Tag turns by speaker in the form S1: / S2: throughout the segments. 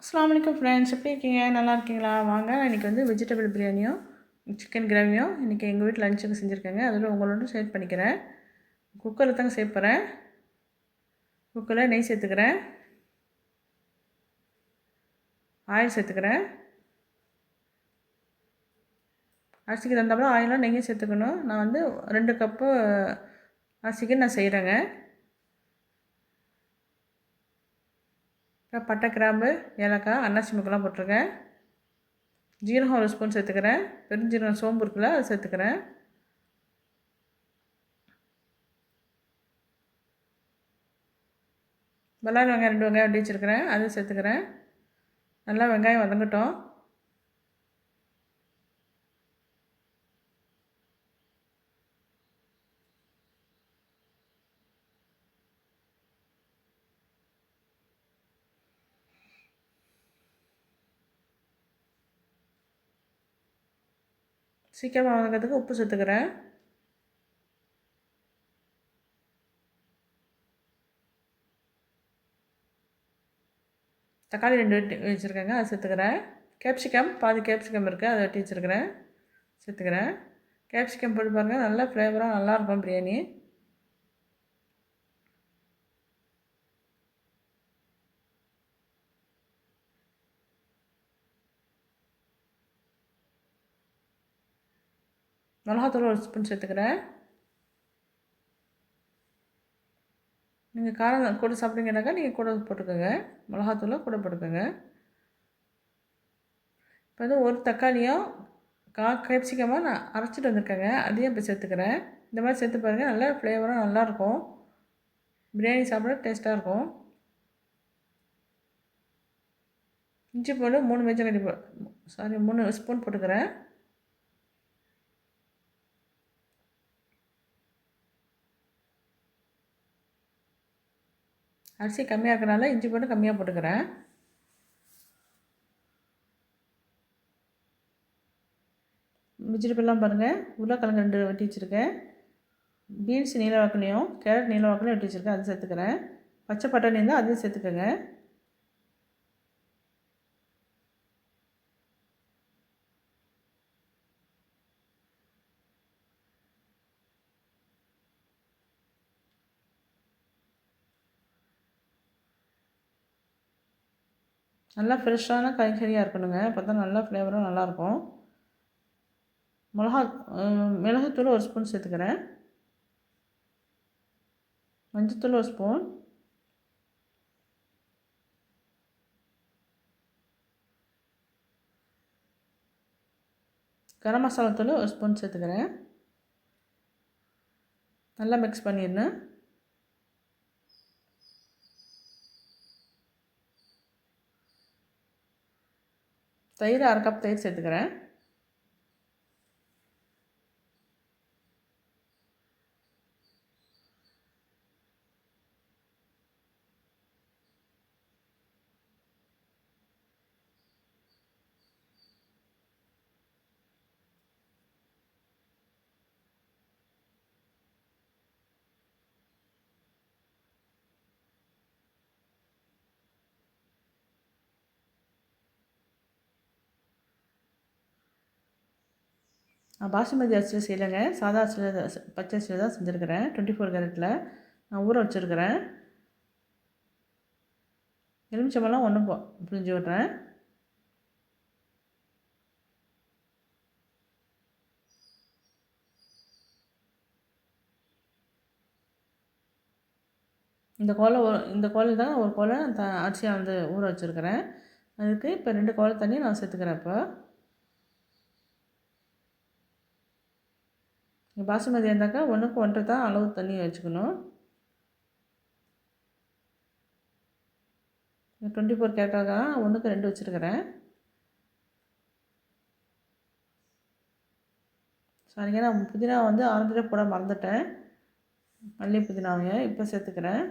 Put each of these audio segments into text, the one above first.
S1: அஸ்லாம் வலைக்கம் ஃப்ரெண்ட்ஸ் எப்படி இருக்கீங்க? நல்லா இருக்கீங்களா? வாங்க இன்றைக்கி வந்து வெஜிடபிள் பிரியாணியும் சிக்கன் கிரேவியும் இன்றைக்கி எங்கள் வீட்டில் லஞ்சுக்கு செஞ்சுருக்கேங்க. அதில் உங்களோட ஷேர் பண்ணிக்கிறேன். குக்கரில் தாங்க சேர்ப்பறேன் குக்கரில் நெய் சேர்த்துக்கிறேன். ஆயில் சேர்த்துக்கிறேன். அரிசிக்கு தந்தாப்புல ஆயிலும் நெய்யும் சேர்த்துக்கணும். நான் வந்து ரெண்டு கப்பு அரிசிக்கு நான் செய்கிறேங்க இப்போ பட்டை கிராம்பு ஏலக்காய் அன்னாசி முக்கெல்லாம் போட்டிருக்கேன். ஜீரகம் ஒரு ஸ்பூன் சேர்த்துக்கிறேன். பெருஞ்சீரகம் சோம்பு இருக்குல்ல அதை சேர்த்துக்கிறேன். வெள்ளாரி வெங்காயம் ரெண்டு வெங்காயம் வெட்டி வச்சுருக்கிறேன் அதை சேர்த்துக்கிறேன். நல்லா வெங்காயம் வதங்கட்டும். சீக்கிரமாக வதங்கிறதுக்கு உப்பு சேர்த்துக்கிறேன். தக்காளி ரெண்டு வெட்டி வச்சுருக்கேங்க அதை சேர்த்துக்கிறேன். கேப்சிகம் பாதி கேப்சிகம் இருக்குது அதை வெட்டி வச்சுருக்கிறேன். சேர்த்துக்கிறேன். கேப்சிகம் போட்டு பாருங்கள் நல்லா ஃப்ளேவராக நல்லாயிருக்கும் பிரியாணி. மிளகாத்தூள் ஒரு ஸ்பூன் சேர்த்துக்கிறேன் நீங்கள் காரம் கூட சாப்பிட்டீங்கன்னாக்கா நீங்கள் கூட போட்டுக்கோங்க. மிளகாத்தூளை கூட போட்டுக்கோங்க. இப்போ வந்து ஒரு தக்காளியும் கா கேப்சிக்கமாக நான் அரைச்சிட்டு வந்திருக்கேங்க. அதையும் இப்போ சேர்த்துக்கிறேன். இந்த மாதிரி சேர்த்து பாருங்கள் நல்லா ஃப்ளேவராக நல்லாயிருக்கும். பிரியாணி சாப்பிட டேஸ்ட்டாக இருக்கும். இஞ்சி போட்டு மூணு மேஜங்கடி போ சாரி மூணு ஸ்பூன் போட்டுக்கிறேன். அரிசி கம்மியாக இருக்கிறனால இஞ்சி போட்டு கம்மியாக போட்டுக்கிறேன். வெஜிடபிள்லாம் பாருங்கள் உருளைக்கிழங்கு ரெண்டு வெட்டி வச்சுருக்கேன். பீன்ஸ் நீல வாக்கிலையும் கேரட் நீல வாக்கிலையும் வெட்டி வச்சுருக்கேன். அதை சேர்த்துக்கிறேன். பச்சை பட்டாணி இருந்தால் அதையும் சேர்த்துக்கோங்க. நல்லா ஃப்ரெஷ்ஷான காய்கறியாக இருக்கணுங்க. அப்போ தான் நல்லா ஃப்ளேவரும் நல்லாயிருக்கும். மிளகா மிளகுத்தூள் ஒரு ஸ்பூன் சேர்த்துக்கிறேன். மஞ்சத்தூள் ஒரு ஸ்பூன் கரம் மசாலா தூள் ஒரு ஸ்பூன் சேர்த்துக்கிறேன். நல்லா மிக்ஸ் பண்ணிடணும். தயிர் அரை கப் தயிர் சேர்த்துக்கிறேன். நான் பாசுமதி அரிசியில் செய்யலைங்க. சாதா அரிசியில் பச்சை அரிசியில் தான் செஞ்சுருக்கிறேன். டுவெண்ட்டி ஃபோர் கேரட்டில் நான் ஊற வச்சுருக்கிறேன். எலுமிச்சம்பழம் ஒன்று போ புரிஞ்சு விட்றேன். இந்த கோலை இந்த கோலை தான் ஒரு கோலை த அரிசியாக வந்து ஊற வச்சுருக்கிறேன். அதுக்கு இப்போ ரெண்டு கோலை தண்ணி நான் சேர்த்துக்கிறேன் இப்போ. பாசுமதி இருந்தாக்கா ஒன்றுக்கு ஒன்று தான் அளவு தண்ணி வச்சுக்கணும். டுவெண்ட்டி ஃபோர் கேட்டாக ஒன்றுக்கு ரெண்டு வச்சுருக்கிறேன். சாரிங்க நான் புதினா வந்து ஆரம்பத்தில் போட மறந்துட்டேன். மல்லி புதினாவையும் இப்போ சேர்த்துக்கிறேன்.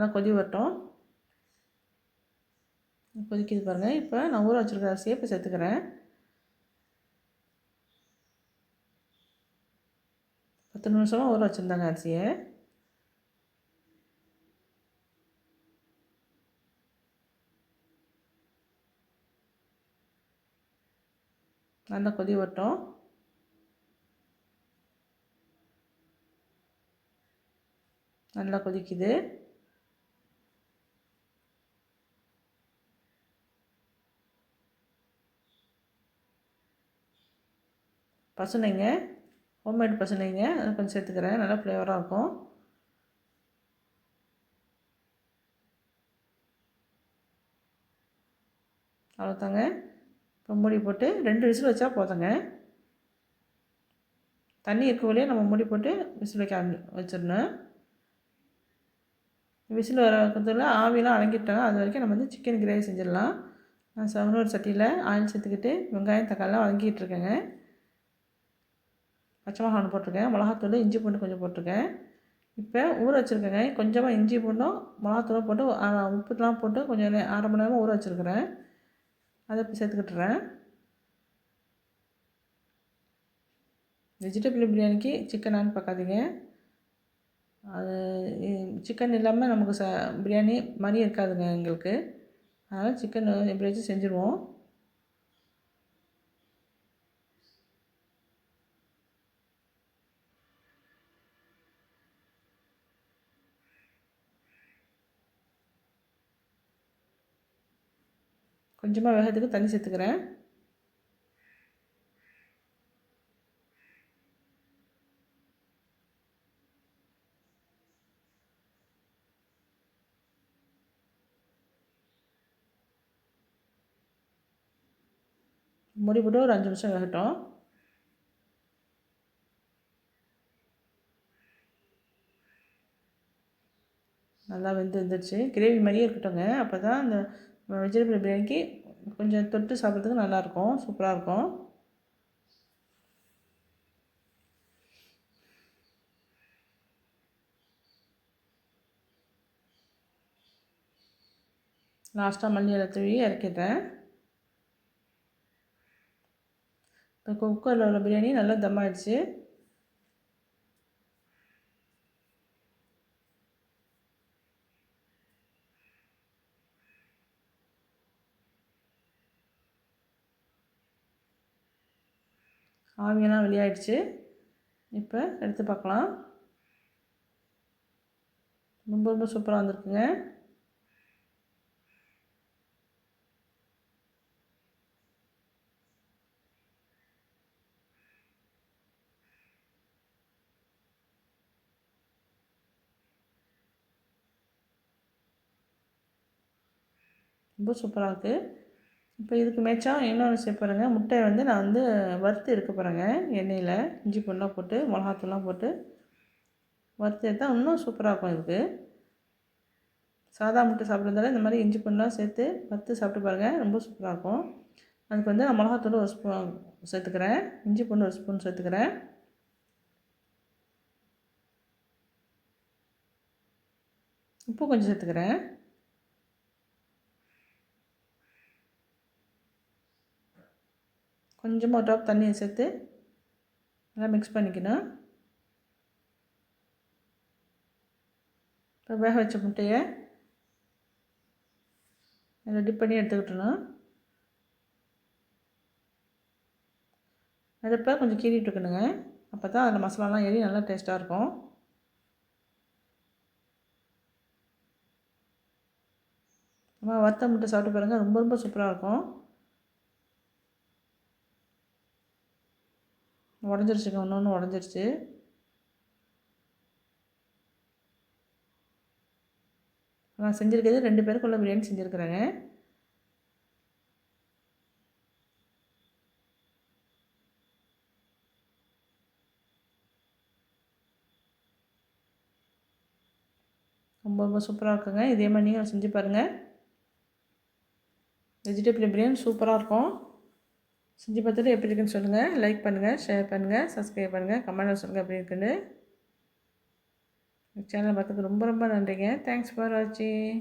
S1: நல்லா கொதி வரட்டும். கொதிக்குது பாருங்கள் இப்போ நான் ஊற வச்சுருக்க அரிசியை சேர்த்துக்கிறேன். பத்து நிமிஷமாக ஊற வச்சுருந்தாங்க அரிசியை. நல்லா கொதி வரட்டும். நல்லா கொதிக்குது. பசுனைங்க ஹோம்மேட் பசுனைங்க அதை கொஞ்சம் சேர்த்துக்கிறேன். நல்லா ஃப்ளேவராக இருக்கும். அவ்வளோதாங்க இப்போ மூடி போட்டு ரெண்டு விசில் வச்சா போதுங்க. தண்ணி இருக்கவில்லையே நம்ம மூடி போட்டு விசில் வைக்க வச்சிடணும். விசில் வர வைக்கிறதுல ஆவிலாம் அடங்கிட்டாங்க அது வரைக்கும் நம்ம வந்து சிக்கன் கிரேவி செஞ்சிடலாம். நான் செவனூர் சட்டியில் ஆயில் சேர்த்துக்கிட்டு வெங்காயம் தக்காளிலாம் வதங்கிட்டு இருக்கேங்க. பச்சை மிளகாய் போட்டிருக்கேன். மிளகாத்தூள் இஞ்சி பூண்டு கொஞ்சம் போட்டிருக்கேன். இப்போ ஊற வச்சுருக்கேங்க. கொஞ்சமாக இஞ்சி பூண்டும் மிளகாத்தூளும் போட்டு உப்புலாம் போட்டு கொஞ்சம் அரை மணி நேரமாக ஊற வச்சுருக்கிறேன். அதை இப்போ சேர்த்துக்கிட்டுறேன். வெஜிடபிள் பிரியாணிக்கு சிக்கனான்னு பார்க்காதீங்க. அது சிக்கன் இல்லாமல் நமக்கு ச பிரியாணி மாதிரி இருக்காதுங்க எங்களுக்கு. அதனால் சிக்கன் எப்படியாச்சும் செஞ்சுருவோம். கொஞ்சமாக வேகத்துக்கு தண்ணி சேர்த்துக்கிறேன். மூடி போட்டு ஒரு அஞ்சு நிமிஷம் வேகட்டும். நல்லா வெந்து வந்துடுச்சு கிரேவி மாதிரியே இருக்கட்டும்ங்க. அப்போ தான் அந்த வெஜிடபிள் பிரியாணிக்கு கொஞ்சம் தொட்டு சாப்பிட்றதுக்கு நல்லாயிருக்கும் சூப்பராக இருக்கும் லாஸ்ட்டாக மல்லி இலை தூவி இறக்கிடுறேன். இப்போ குக்கரில் உள்ள பிரியாணி நல்லா தம் ஆயிடுச்சு. ஆவியெல்லாம் வெளியாயிடுச்சு. இப்போ எடுத்து பார்க்கலாம். ரொம்ப ரொம்ப சூப்பராக வந்திருக்குங்க. ரொம்ப சூப்பராக இருக்குது இப்போ இதுக்கு மேட்சாக இன்னொன்று சேர்ப்பறேங்க முட்டையை வந்து நான் வந்து வறுத்து எடுக்க போகிறேங்க எண்ணெயில் இஞ்சி பூண்டுலாம் போட்டு மிளகாத்தூள்லாம் போட்டு வறுத்து எடுத்தால் இன்னும் சூப்பராக இருக்கும் இதுக்கு. சாதா முட்டை சாப்பிட்றதால இந்த மாதிரி இஞ்சி பூண்டுலாம் சேர்த்து வறுத்து சாப்பிட்டு பாருங்கள் ரொம்ப சூப்பராக இருக்கும். அதுக்கு வந்து நான் மிளகாத்தூள் ஒரு ஸ்பூன் சேர்த்துக்கிறேன். இஞ்சி பூண்டு ஒரு ஸ்பூன் சேர்த்துக்கிறேன். உப்பு கொஞ்சம் சேர்த்துக்கிறேன். கொஞ்சமாக ஒரு ட்ராப் தண்ணியை சேர்த்து நல்லா மிக்ஸ் பண்ணிக்கணும். இப்போ வேக வச்ச முட்டையை நல்லா டிப் பண்ணி எடுத்துக்கிட்டணும் அடுப்பை கொஞ்சம் கீறிட்டு இருக்கணுங்க. அப்போ தான் அதில் மசாலாலாம் ஏறி நல்லா டேஸ்ட்டாக இருக்கும். நம்ம வறுத்த முட்டை சாப்பிட்டு பாருங்கள் ரொம்ப ரொம்ப சூப்பராக இருக்கும். உடஞ்சிருச்சுங்க ஒன்று உடஞ்சிருச்சு. நான் செஞ்சுருக்கிறது ரெண்டு பேருக்குள்ள பிரியாணி செஞ்சுருக்குறேங்க. ரொம்ப ரொம்ப சூப்பராக இருக்குங்க. இதே மாதிரி நீங்கள் செஞ்சு பாருங்கள் வெஜிடபிள் பிரியாணி சூப்பராக இருக்கும். செஞ்சு பார்த்துட்டு எப்படி இருக்குன்னு சொல்லுங்கள் லைக் பண்ணுங்கள் ஷேர் பண்ணுங்கள் சப்ஸ்கிரைப் பண்ணுங்கள் கமெண்ட் சொல்லுங்கள் எப்படி இருக்குன்னு. சேனல் பார்த்துக்கு ரொம்ப ரொம்ப நன்றிங்க. தேங்க்ஸ் ஃபார் வாட்சிங்